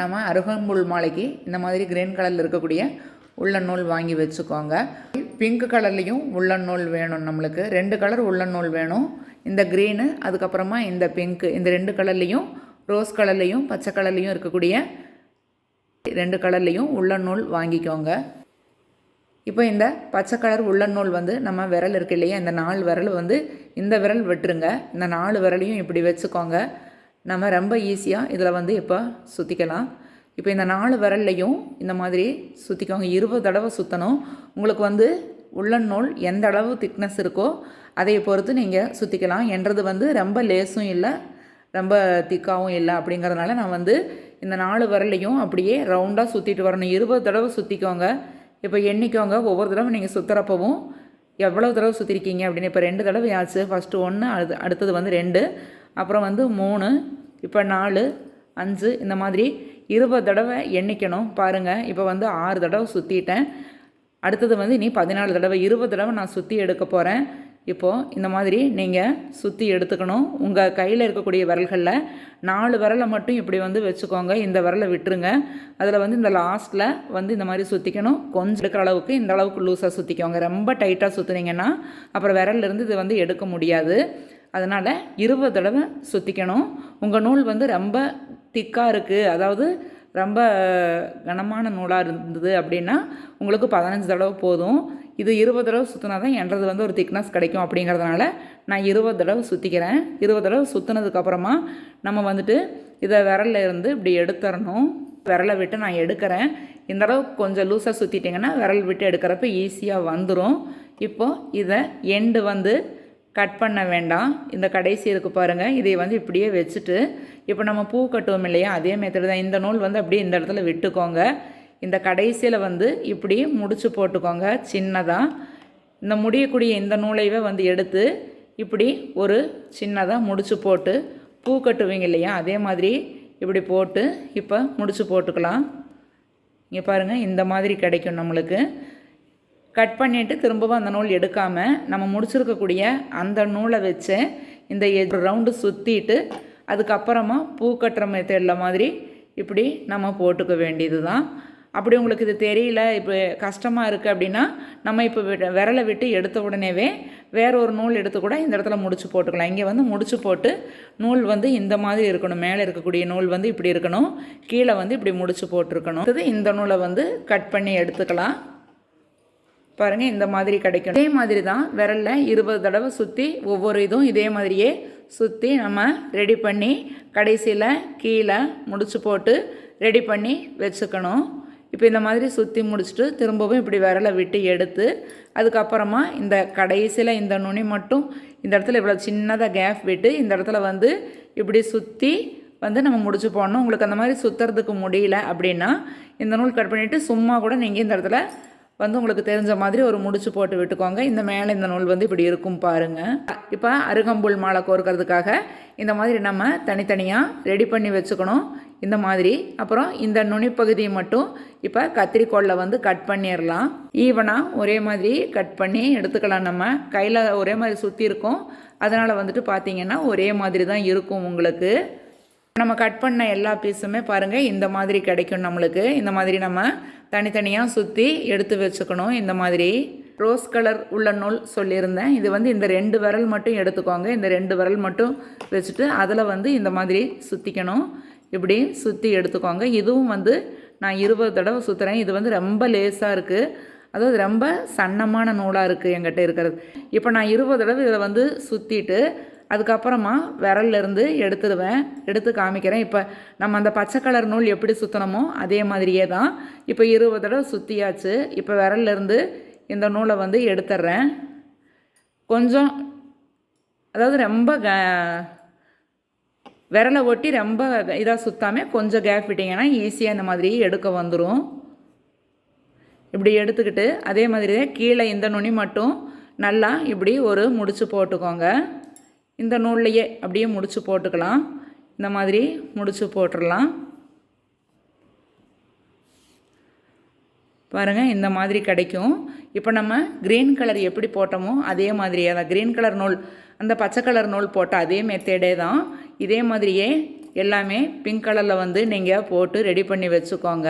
நம்ம அருகம்புல் மாலைக்கு இந்த மாதிரி கிரீன் கலரில் இருக்கக்கூடிய உள்ளன் நூல் வாங்கி வச்சுக்கோங்க. பிங்க் கலர்லேயும் உள்ளன் நூல் வேணும் நம்மளுக்கு. ரெண்டு கலர் உள்ளன் நூல் வேணும். இந்த க்ரீனு அதுக்கப்புறமா இந்த பிங்க்கு இந்த ரெண்டு கலர்லேயும் ரோஸ் கலர்லேயும் பச்சை கலர்லேயும் இருக்கக்கூடிய ரெண்டு கலர்லேயும் உள்ளன் நூல் வாங்கிக்கோங்க. இப்போ இந்த பச்சை கலர் உள்ளன் நூல் வந்து நம்ம விரல் இருக்கு இல்லையா இந்த நாலு விரல் வந்து இந்த விரல் விட்டுருங்க. இந்த நாலு விரலையும் இப்படி வச்சுக்கோங்க. நம்ம ரொம்ப ஈஸியாக இதில் வந்து இப்போ சுற்றிக்கலாம் இப்போ இந்த நாலு விரல்லையும் இந்த மாதிரி சுற்றிக்கோங்க இருபது தடவை சுற்றணும் உங்களுக்கு வந்து உள்ளன் நூல் எந்த அளவு திக்னஸ் இருக்கோ அதை பொறுத்து நீங்கள் சுற்றிக்கலாம் என்றது வந்து ரொம்ப லேஸும் இல்லை ரொம்ப திக்காகவும் இல்லை அப்படிங்கிறதுனால நான் வந்து இந்த நாலு விரலையும் அப்படியே ரவுண்டாக சுற்றிட்டு வரணும். இருபது தடவை சுற்றிக்கோங்க இப்போ எண்ணிக்கோங்க. ஒவ்வொரு தடவை நீங்கள் சுற்றுறப்பவும் எவ்வளோ தடவை சுற்றிருக்கீங்க அப்படின்னு. இப்போ ரெண்டு தடவை ஆச்சு ஃபஸ்ட்டு ஒன்று அது அடுத்தது வந்து ரெண்டு. அப்புறம் வந்து மூணு இப்போ நாலு அஞ்சு இந்த மாதிரி இருபது தடவை எண்ணிக்கணும். பாருங்கள் இப்போ வந்து ஆறு தடவை சுற்றிட்டேன் அடுத்தது வந்து இனி பதினாலு தடவை இருபது தடவை நான் சுற்றி எடுக்க போகிறேன் இப்போது இந்த மாதிரி நீங்கள் சுற்றி எடுத்துக்கணும். உங்கள் கையில் இருக்கக்கூடிய விரல்களில் நாலு விரலை மட்டும் இப்படி வந்து வச்சுக்கோங்க. இந்த விரலை விட்டுருங்க. அதில் வந்து இந்த லாஸ்ட்டில் வந்து இந்த மாதிரி சுற்றிக்கணும் கொஞ்சம் எடுக்கிற அளவுக்கு இந்த அளவுக்கு லூஸாக சுற்றிக்கோங்க ரொம்ப டைட்டாக சுற்றுனீங்கன்னா அப்புறம் விரல்லேருந்து இது வந்து எடுக்க முடியாது. அதனால் இருபது தடவை சுற்றிக்கணும் உங்கள் நூல் வந்து ரொம்ப திக்காக இருக்குது அதாவது ரொம்ப கனமான நூலாக இருந்தது அப்படின்னா உங்களுக்கு பதினஞ்சு தடவை போதும். இது இருபது தடவை சுற்றினா தான் என்றது வந்து ஒரு திக்னஸ் கிடைக்கும் அப்படிங்கிறதுனால நான் இருபது தடவை சுற்றிக்கிறேன் இருபது தடவை சுற்றினதுக்கப்புறமா நம்ம வந்துட்டு இதை விரலில் இருந்து இப்படி எடுத்துடணும் விரலை விட்டு நான் எடுக்கிறேன். இந்த அளவு கொஞ்சம் லூஸாக சுற்றிட்டிங்கன்னா விரல் விட்டு எடுக்கிறப்ப ஈஸியாக வந்துடும் இப்போது இதை எண்டு வந்து கட் பண்ண வேண்டாம். இந்த கடைசி இருக்குது பாருங்கள் இதை வந்து இப்படியே வச்சுட்டு இப்போ நம்ம பூ கட்டுவோம் இல்லையா? அதே மெத்தடு தான். இந்த நூல் வந்து அப்படியே இந்த இடத்துல விட்டுக்கோங்க. இந்த கடைசியில் வந்து இப்படி முடிச்சு போட்டுக்கோங்க. சின்னதாக இந்த முடியக்கூடிய இந்த நூலைவே வந்து எடுத்து இப்படி ஒரு சின்னதாக முடிச்சு போட்டு பூ கட்டுவீங்க இல்லையா? அதே மாதிரி இப்படி போட்டு இப்போ முடிச்சு போட்டுக்கலாம். இங்கே பாருங்கள் இந்த மாதிரி கிடைக்கும் நம்மளுக்கு. கட் பண்ணிவிட்டு திரும்பவும் அந்த நூல் எடுக்காமல் நம்ம முடிச்சிருக்கக்கூடிய அந்த நூலை வச்சு இந்த ரவுண்டு சுற்றிட்டு அதுக்கப்புறமா பூ கட்டுற மெத்தடில் மாதிரி இப்படி நம்ம போட்டுக்க வேண்டியது தான் அப்படி உங்களுக்கு இது தெரியல இப்போ கஷ்டமாக இருக்குது அப்படின்னா நம்ம இப்போ விட- விரலை விட்டு எடுத்த உடனேவே வேற ஒரு நூல் எடுத்து கூட இந்த இடத்துல முடிச்சு போட்டுக்கலாம். இங்கே வந்து முடிச்சு போட்டு நூல் வந்து இந்த மாதிரி இருக்கணும். மேலே இருக்கக்கூடிய நூல் வந்து இப்படி இருக்கணும். கீழே வந்து இப்படி முடிச்சு போட்டிருக்கணும். இது இந்த நூலை வந்து கட் பண்ணி எடுத்துக்கலாம். பாருங்கள் இந்த மாதிரி கிடைக்கும் இதே மாதிரி தான் விரலில் இருபது தடவை சுற்றி ஒவ்வொரு இதுவும் இதே மாதிரியே சுற்றி நம்ம ரெடி பண்ணி கடைசியில் கீழே முடிச்சு போட்டு ரெடி பண்ணி வச்சுக்கணும். இப்போ இந்த மாதிரி சுற்றி முடிச்சுட்டு திரும்பவும் இப்படி விரலை விட்டு எடுத்து அதுக்கப்புறமா இந்த கடைசியில் இந்த நுனி மட்டும் இந்த இடத்துல இவ்வளோ சின்னதாக கேப் விட்டு இந்த இடத்துல வந்து இப்படி சுற்றி வந்து நம்ம முடிச்சு போடணும். உங்களுக்கு அந்த மாதிரி சுற்றுறதுக்கு முடியல அப்படின்னா இந்த நூல் கட் பண்ணிவிட்டு சும்மா கூட நீங்கள் இந்த இடத்துல வந்து உங்களுக்கு தெரிஞ்ச மாதிரி ஒரு முடிச்சு போட்டு விட்டுக்கோங்க. இந்த மேலே இந்த நூல் வந்து இப்படி இருக்கும் பாருங்கள் இப்போ அருகம்புல் மாலை கோர்க்கறதுக்காக இந்த மாதிரி நம்ம தனித்தனியாக ரெடி பண்ணி வச்சுக்கணும். இந்த மாதிரி. அப்புறம் இந்த நுனிப்பகுதியை மட்டும் இப்போ கத்திரிக்கோலில் வந்து கட் பண்ணிடலாம். ஈவனாக ஒரே மாதிரி கட் பண்ணி எடுத்துக்கலாம். நம்ம கையில் ஒரே மாதிரி சுற்றி இருக்கும். அதனால் வந்துட்டு பார்த்தீங்கன்னா ஒரே மாதிரி தான் இருக்கும் உங்களுக்கு. நம்ம கட் பண்ண எல்லா பீஸுமே பாருங்கள் இந்த மாதிரி கிடைக்கும் நம்மளுக்கு. இந்த மாதிரி நம்ம தனித்தனியாக சுற்றி எடுத்து வச்சுக்கணும். இந்த மாதிரி ரோஸ் கலர் உள்ள நூல் சொல்லியிருந்தேன். இது வந்து இந்த ரெண்டு விரல் மட்டும் எடுத்துக்கோங்க. இந்த ரெண்டு விரல் மட்டும் வச்சுட்டு அதில் வந்து இந்த மாதிரி சுற்றிக்கணும் இப்படி சுற்றி எடுத்துக்கோங்க. இதுவும் வந்து நான் இருபது தடவை சுற்றுறேன் இது வந்து ரொம்ப லேஸாக இருக்குது அதாவது ரொம்ப சன்னமான நூலாக இருக்குது என்கிட்ட இருக்கிறது. இப்போ நான் இருபது தடவை இதை வந்து சுற்றிட்டு அதுக்கப்புறமா விரல்லேருந்து எடுத்துடுவேன் எடுத்து காமிக்கிறேன். இப்போ நம்ம அந்த பச்சை கலர் நூல் எப்படி சுற்றணுமோ அதே மாதிரியே தான். இப்போ இருபது தடவை சுற்றியாச்சு இப்போ விரல்லேருந்து இந்த நூலை வந்து எடுத்துட்றேன். கொஞ்சம் அதாவது ரொம்ப க விரலை ஒட்டி ரொம்ப இதாக சுத்தாமல் கொஞ்சம் கேப் விட்டிங்கன்னா ஈஸியாக இந்த மாதிரி எடுக்க வந்துடும் இப்படி எடுத்துக்கிட்டு அதே மாதிரியே கீழே இந்த நுனி மட்டும் நல்லா இப்படி ஒரு முடிச்சு போட்டுக்கோங்க. இந்த நூல்லையே அப்படியே முடித்து போட்டுக்கலாம். இந்த மாதிரி முடித்து போட்டுடலாம். பாருங்கள் இந்த மாதிரி கிடைக்கும். இப்போ நம்ம க்ரீன் கலர் எப்படி போட்டோமோ அதே மாதிரியே தான். க்ரீன் கலர் நூல் அந்த பச்சை கலர் நூல் போட்ட அதே மெத்தேடே தான். இதே மாதிரியே எல்லாமே பிங்க் கலரில் வந்து நீங்கள் போட்டு ரெடி பண்ணி வச்சுக்கோங்க.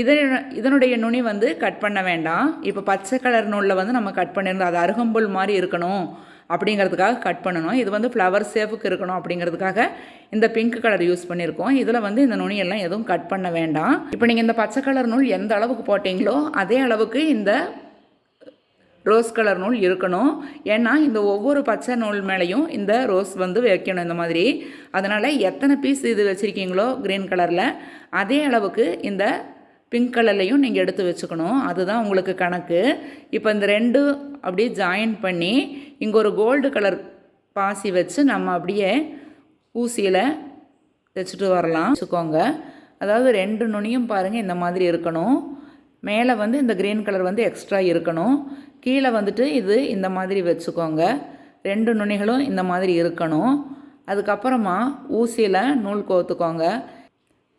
இது இதனுடைய நுனி வந்து கட் பண்ண வேண்டாம். இப்போ பச்சை கலர் நூலில் வந்து நம்ம கட் பண்ணியிருந்தோம் அது அருகம்புல் மாதிரி இருக்கணும். அப்படிங்கிறதுக்காக கட் பண்ணணும். இது வந்து ஃப்ளவர் சேஃபுக்கு இருக்கணும் அப்படிங்கிறதுக்காக இந்த பிங்க் கலர் யூஸ் பண்ணியிருக்கோம். இதில் வந்து இந்த நுனியெல்லாம் எதுவும் கட் பண்ண வேண்டாம். இப்போ நீங்கள் இந்த பச்சை கலர் நூல் எந்த அளவுக்கு போட்டிங்களோ அதே அளவுக்கு இந்த ரோஸ் கலர் நூல் இருக்கணும். ஏன்னா இந்த ஒவ்வொரு பச்சை நூல் மேலேயும் இந்த ரோஸ் வந்து வைக்கணும் இந்த மாதிரி. அதனால் எத்தனை பீஸ் இது வச்சுருக்கீங்களோ க்ரீன் கலரில் அதே அளவுக்கு இந்த பிங்க் கலர்லையும் நீங்கள் எடுத்து வச்சுக்கணும். அதுதான் உங்களுக்கு கணக்கு. இப்போ இந்த ரெண்டு அப்படியே ஜாயின் பண்ணி இங்கே ஒரு கோல்டு கலர் பாசி வச்சு நம்ம அப்படியே ஊசியில் தைச்சிட்டு வரலாம். வச்சுக்கோங்க. அதாவது ரெண்டு நுனியும் பாருங்கள் இந்த மாதிரி இருக்கணும். மேலே வந்து இந்த க்ரீன் கலர் வந்து எக்ஸ்ட்ரா இருக்கணும். கீழே வந்துட்டு இது இந்த மாதிரி வச்சுக்கோங்க. ரெண்டு நுனிகளும் இந்த மாதிரி இருக்கணும். அதுக்கப்புறமா ஊசியில் நூல் கோத்துக்கோங்க.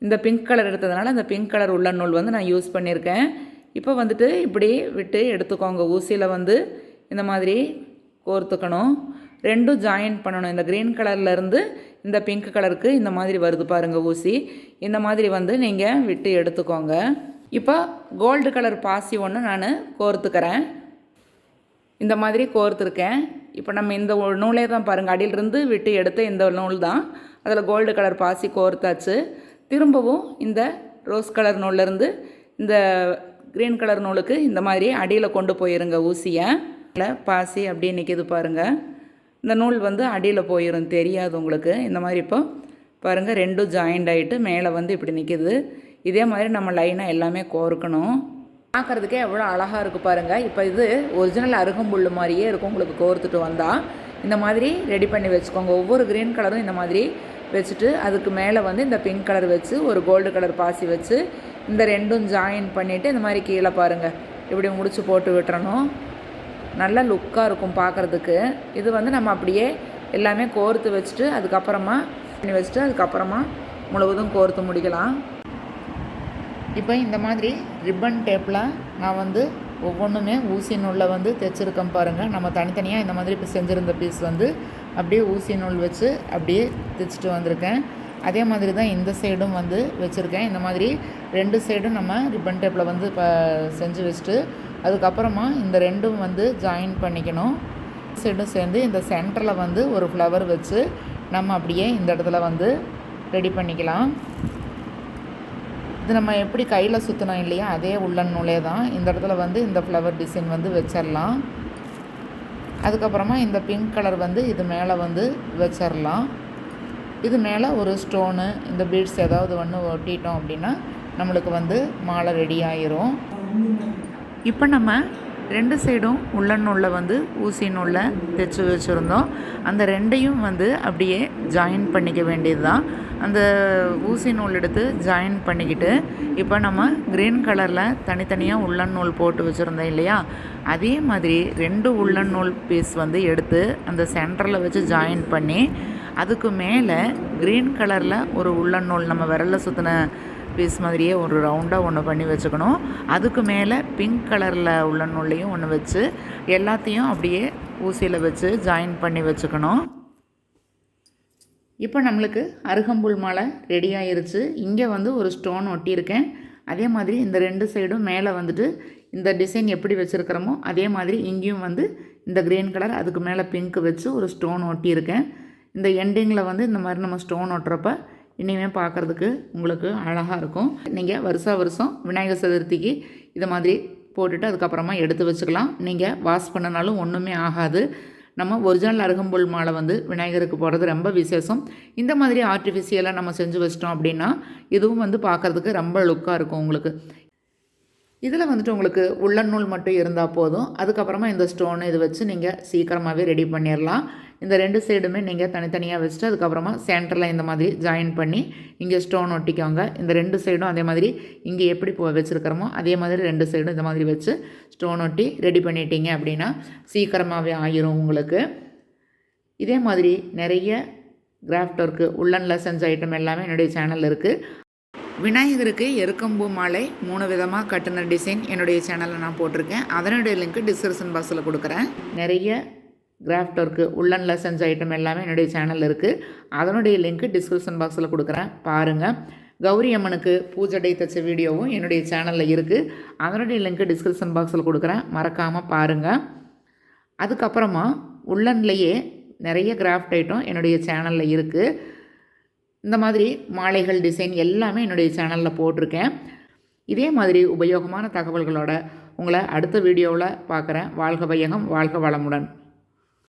இந்த பிங்க் கலர் எடுத்ததுனால இந்த பிங்க் கலர் உள்ள நூல் வந்து நான் யூஸ் பண்ணியிருக்கேன். இப்போ வந்துட்டு இப்படி விட்டு எடுத்துக்கோங்க. ஊசியில் வந்து இந்த மாதிரி கோர்த்துக்கணும். ரெண்டும் ஜாயின் பண்ணணும். இந்த க்ரீன் கலர்லேருந்து இந்த பிங்க் கலருக்கு இந்த மாதிரி வருது பாருங்கள் ஊசி. இந்த மாதிரி வந்து நீங்கள் விட்டு எடுத்துக்கோங்க. இப்போ கோல்டு கலர் பாசி ஒன்று நான் கோர்த்துக்கிறேன். இந்த மாதிரி கோர்த்துருக்கேன். இப்போ நம்ம இந்த நூலே தான் பாருங்கள் அடியிலிருந்து விட்டு எடுத்த இந்த நூல் தான் அதில் கோல்டு கலர் பாசி கோர்த்தாச்சு. திரும்பவும் இந்த ரோஸ் கலர் நூல்லேருந்து இந்த க்ரீன் கலர் நூலுக்கு இந்த மாதிரி அடியில் கொண்டு போயிருங்க ஊசியை. இல்லை பாசி அப்படியே நிற்கிது பாருங்கள் இந்த நூல் வந்து அடியில் போயிடும் தெரியாது உங்களுக்கு. இந்த மாதிரி இப்போ பாருங்கள் ரெண்டும் ஜாயிண்ட் ஆகிட்டு மேலே வந்து இப்படி நிற்கிது இதே மாதிரி நம்ம லைனாக எல்லாமே கோர்க்கணும். பார்க்குறதுக்கே எவ்வளோ அழகாக இருக்குது பாருங்கள் இப்போ இது ஒரிஜினல் அருகம்புல் மாதிரியே இருக்கும் உங்களுக்கு கோர்த்துட்டு வந்தால் இந்த மாதிரி ரெடி பண்ணி வச்சுக்கோங்க. ஒவ்வொரு க்ரீன் கலரும் இந்த மாதிரி வச்சுட்டு அதுக்கு மேலே வந்து இந்த பிங்க் கலர் வச்சு ஒரு கோல்டு கலர் பாசி வச்சு இந்த ரெண்டும் ஜாயின் பண்ணிவிட்டு இந்த மாதிரி கீழே பாருங்கள் இப்படி முடிச்சு போட்டு விட்டுறணும். நல்லா லுக்காக இருக்கும் பார்க்குறதுக்கு. இது வந்து நம்ம அப்படியே எல்லாமே கோர்த்து வச்சுட்டு அதுக்கப்புறமா பண்ணி வச்சுட்டு அதுக்கப்புறமா முழுவதும் கோர்த்து முடிக்கலாம். இப்போ இந்த மாதிரி ரிப்பன் டேப்பில் நான் வந்து ஒவ்வொன்றுமே ஊசி நூலில் வந்து தைச்சிருக்கேன் பாருங்கள் நம்ம தனித்தனியாக இந்த மாதிரி இப்போ செஞ்சுருந்த பீஸ் வந்து அப்படியே ஊசி நூல் வச்சு அப்படியே தைச்சிட்டு வந்திருக்கேன். அதே மாதிரி தான் இந்த சைடும் வந்து வச்சுருக்கேன். இந்த மாதிரி ரெண்டு சைடும் நம்ம ரிப்பன் டேப்பில் வந்து இப்போ செஞ்சு வச்சுட்டு அதுக்கப்புறமா இந்த ரெண்டும் வந்து ஜாயின் பண்ணிக்கணும். சைடும் சேர்ந்து இந்த சென்டரில் வந்து ஒரு ஃப்ளவர் வச்சு நம்ம அப்படியே இந்த இடத்துல வந்து ரெடி பண்ணிக்கலாம். இது நம்ம எப்படி கையில் சுற்றினோம் இல்லையா? அதே உள்ளன் நூலே தான். இந்த இடத்துல வந்து இந்த ஃப்ளவர் டிசைன் வந்து வச்சிடலாம் அதுக்கப்புறமா இந்த பிங்க் கலர் வந்து இது மேலே வந்து வச்சிடலாம் இது மேலே ஒரு ஸ்டோனு இந்த பீட்ஸ் ஏதாவது ஒன்று ஒட்டிட்டோம் அப்படின்னா நம்மளுக்கு வந்து மாலை ரெடி ஆயிரும். இப்போ நம்ம ரெண்டு சைடும் உள்ள நூலில் வந்து ஊசி நூலில் தைச்சி வச்சுருந்தோம். அந்த ரெண்டையும் வந்து அப்படியே ஜாயின் பண்ணிக்க வேண்டியது தான் அந்த ஊசி நூல் எடுத்து ஜாயின் பண்ணிக்கிட்டு இப்போ நம்ம க்ரீன் கலரில் தனித்தனியாக உள்ளன் நூல் போட்டு வச்சுருந்தோம் இல்லையா? அதே மாதிரி ரெண்டு உள்ளன் நூல் பீஸ் வந்து எடுத்து அந்த சென்டரில் வச்சு ஜாயின் பண்ணி அதுக்கு மேலே க்ரீன் கலரில் ஒரு உள்ளன் நூல் நம்ம விரலில் சுற்றின பீஸ் மாதிரியே ஒரு ரவுண்டாக ஒன்று பண்ணி வச்சுக்கணும். அதுக்கு மேலே பிங்க் கலரில் உள்ள நூல்லையும் ஒன்று வச்சு எல்லாத்தையும் அப்படியே ஊசியில் வச்சு ஜாயின் பண்ணி வச்சுக்கணும். இப்போ நம்மளுக்கு அருகம்புல் மாலை ரெடி ஆயிருச்சு. இங்கே வந்து ஒரு ஸ்டோன் ஒட்டியிருக்கேன். அதே மாதிரி இந்த ரெண்டு சைடும் மேலே வந்துட்டு இந்த டிசைன் எப்படி வச்சுருக்கிறோமோ அதே மாதிரி இங்கேயும் வந்து இந்த க்ரீன் கலர் அதுக்கு மேலே பிங்க் வச்சு ஒரு ஸ்டோன் ஒட்டியிருக்கேன். இந்த எண்டிங்கில் வந்து இந்த மாதிரி நம்ம ஸ்டோன் ஒட்டுறப்ப இனிமேல் பார்க்குறதுக்கு உங்களுக்கு அழகாக இருக்கும். நீங்கள் வருஷா வருஷம் விநாயகர் சதுர்த்திக்கு இதை மாதிரி போட்டுட்டு அதுக்கப்புறமா எடுத்து வச்சுக்கலாம். நீங்கள் வாஷ் பண்ணினாலும் ஒன்றுமே ஆகாது. நம்ம ஒரிஜினல் அருகம்புல் மாலை வந்து விநாயகருக்கு போடுறது ரொம்ப விசேஷம். இந்த மாதிரி ஆர்டிஃபிஷியலாக நம்ம செஞ்சு வச்சிட்டோம் அப்படின்னா இதுவும் வந்து பார்க்குறதுக்கு ரொம்ப லுக்காக இருக்கும் உங்களுக்கு. இதில் வந்துட்டு உங்களுக்கு உள்ளநூல் மட்டும் இருந்தால் போதும். அதுக்கப்புறமா இந்த ஸ்டோன் இது வச்சு நீங்கள் சீக்கிரமாகவே ரெடி பண்ணிடலாம் இந்த ரெண்டு சைடுமே நீங்கள் தனித்தனியாக வச்சுட்டு அதுக்கப்புறமா சென்டரில் இந்த மாதிரி ஜாயின் பண்ணி இங்கே ஸ்டோன் ஒட்டிக்கோங்க. இந்த ரெண்டு சைடும் அதே மாதிரி இங்கே எப்படி போ வச்சுருக்கிறோமோ அதே மாதிரி ரெண்டு சைடும் இந்த மாதிரி வச்சு ஸ்டோன் ஒட்டி ரெடி பண்ணிட்டீங்க அப்படின்னா சீக்கிரமாகவே ஆயிரும் உங்களுக்கு. இதே மாதிரி நிறைய கிராஃப்ட் ஒர்க்கு உள்ளனில் செஞ்ச ஐட்டம் எல்லாமே என்னுடைய சேனலில் இருக்குது விநாயகருக்கு எருக்கம்பூ மாலை மூணு விதமாக கட்டின டிசைன் என்னுடைய சேனலில் நான் போட்டிருக்கேன். அதனுடைய லிங்க் டிஸ்கிரிப்ஷன் பாக்ஸில் கொடுக்குறேன். நிறைய கிராஃப்ட் ஒர்க்கு உள்ளனில் செஞ்ச ஐட்டம் எல்லாமே என்னுடைய சேனலில் இருக்குது அதனுடைய லிங்க்கு டிஸ்கிரிப்ஷன் பாக்ஸில் கொடுக்குறேன். பாருங்கள் கௌரி அம்மனுக்கு பூஜடை தச்ச வீடியோவும் என்னுடைய சேனலில் இருக்குது அதனுடைய லிங்க்கு டிஸ்கிரிப்ஷன் பாக்ஸில் கொடுக்குறேன். மறக்காமல் பாருங்கள் அதுக்கப்புறமா உள்ளன்லேயே நிறைய கிராஃப்ட் ஐட்டம் என்னுடைய சேனலில் இருக்குது இந்த மாதிரி மாலைகள் டிசைன் எல்லாமே என்னுடைய சேனலில் போட்டிருக்கேன். இதே மாதிரி உபயோகமான தகவல்களோட உங்களை அடுத்த வீடியோவில் பார்க்குறேன் வாழ்க வையகம் வாழ்க வளமுடன்.